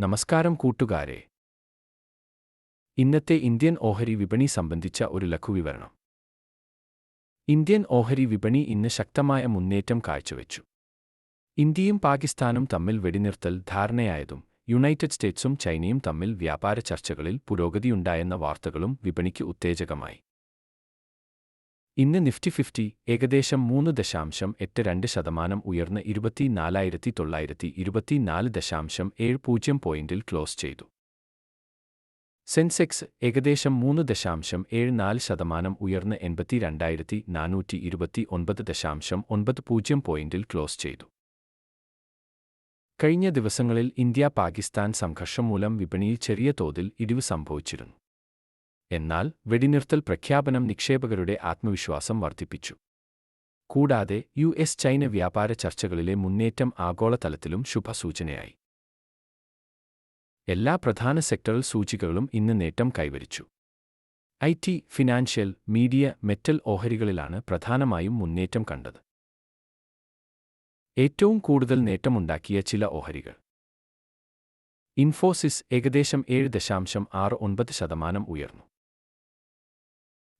നമസ്കാരം കൂട്ടുകാരെ. ഇന്നത്തെ ഇന്ത്യൻ ഓഹരി വിപണി സംബന്ധിച്ച ഒരു ലഘുവിവരണം. ഇന്ത്യൻ ഓഹരി വിപണി ഇന്ന് ശക്തമായ മുന്നേറ്റം കാഴ്ചവെച്ചു. ഇന്ത്യയും പാകിസ്ഥാനും തമ്മിൽ വെടിനിർത്തൽ ധാരണയായതും യുണൈറ്റഡ് സ്റ്റേറ്റ്സും ചൈനയും തമ്മിൽ വ്യാപാര ചർച്ചകളിൽ പുരോഗതിയുണ്ടായെന്ന വാർത്തകളും വിപണിക്ക് ഉത്തേജകമായി. ഇന്ന് നിഫ്റ്റി ഫിഫ്റ്റി ഏകദേശം മൂന്ന് ദശാംശം എട്ട് രണ്ട് ശതമാനം ഉയർന്ന് ഇരുപത്തിനാലായിരത്തി തൊള്ളായിരത്തി ഇരുപത്തിനാല് ദശാംശം ഏഴ് പൂജ്യം പോയിന്റിൽ ക്ലോസ് ചെയ്തു. സെൻസെക്സ് ഏകദേശം മൂന്ന് ദശാംശം ഏഴ് നാല് ശതമാനം ഉയർന്ന് എൺപത്തി രണ്ടായിരത്തി നാനൂറ്റി ഇരുപത്തി ഒൻപത് ദശാംശം ഒൻപത് പൂജ്യം പോയിന്റിൽ ക്ലോസ് ചെയ്തു. കഴിഞ്ഞ ദിവസങ്ങളിൽ ഇന്ത്യ പാകിസ്ഥാൻ സംഘർഷം മൂലം വിപണിയിൽ ചെറിയ തോതിൽ ഇടിവ് സംഭവിച്ചിരുന്നു. എന്നാൽ വെടിനിർത്തൽ പ്രഖ്യാപനം നിക്ഷേപകരുടെ ആത്മവിശ്വാസം വർദ്ധിപ്പിച്ചു. കൂടാതെ യു എസ് ചൈന വ്യാപാര ചർച്ചകളിലെ മുന്നേറ്റം ആഗോളതലത്തിലും ശുഭസൂചനയായി. എല്ലാ പ്രധാന സെക്ടറൽ സൂചികകളും ഇന്ന് നേട്ടം കൈവരിച്ചു. I T financial media metal ഓഹരികളിലാണ് പ്രധാനമായും മുന്നേറ്റം കണ്ടത്. ഏറ്റവും കൂടുതൽ നേട്ടമുണ്ടാക്കിയ ചില ഓഹരികൾ. ഇൻഫോസിസ് ഏകദേശം ഏഴ് ദശാംശം ആറ് ഒൻപത് ശതമാനം ഉയർന്നു.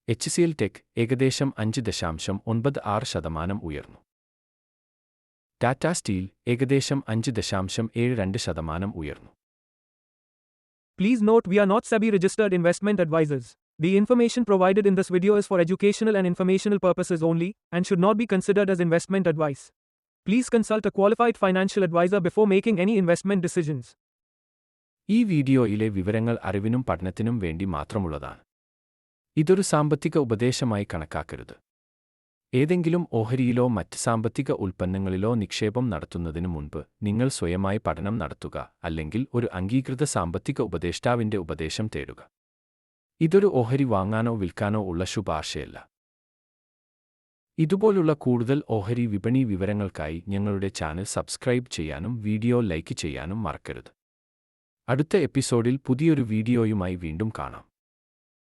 എച്ച് സി എൽ ടെക് ഏകദേശം അഞ്ച് ദശാംശം ഒൻപത് ആറ് ശതമാനം ഉയർന്നു ടാറ്റ സ്റ്റീൽ ഏകദേശം അഞ്ച് ദശാംശം ഏഴ് രണ്ട് ശതമാനം ഉയർന്നു Please note we are not SEBI registered investment advisors. The information provided in this video is for educational and informational purposes only and should not be considered as investment advice. Please consult a qualified financial advisor before making any investment decisions. ഈ വീഡിയോയിലെ വിവരങ്ങൾ അറിവിനും പഠനത്തിനും വേണ്ടി മാത്രമുള്ളതാണ് ഇതൊരു സാമ്പത്തിക ഉപദേശമായി കണക്കാക്കരുത്. ഏതെങ്കിലും ഓഹരിയിലോ മറ്റ് സാമ്പത്തിക ഉൽപ്പന്നങ്ങളിലോ നിക്ഷേപം നടത്തുന്നതിനു മുൻപ് നിങ്ങൾ സ്വയമായി പഠനം നടത്തുക അല്ലെങ്കിൽ ഒരു അംഗീകൃത സാമ്പത്തിക ഉപദേഷ്ടാവിന്റെ ഉപദേശം തേടുക. ഇതൊരു ഓഹരി വാങ്ങാനോ വിൽക്കാനോ ഉള്ള ശുപാർശയല്ല. ഇതുപോലുള്ള കൂടുതൽ ഓഹരി വിപണി വിവരങ്ങൾക്കായി ഞങ്ങളുടെ ചാനൽ സബ്സ്ക്രൈബ് ചെയ്യാനും വീഡിയോ ലൈക്ക് ചെയ്യാനും മറക്കരുത്. അടുത്ത എപ്പിസോഡിൽ പുതിയൊരു വീഡിയോയുമായി വീണ്ടും കാണാം.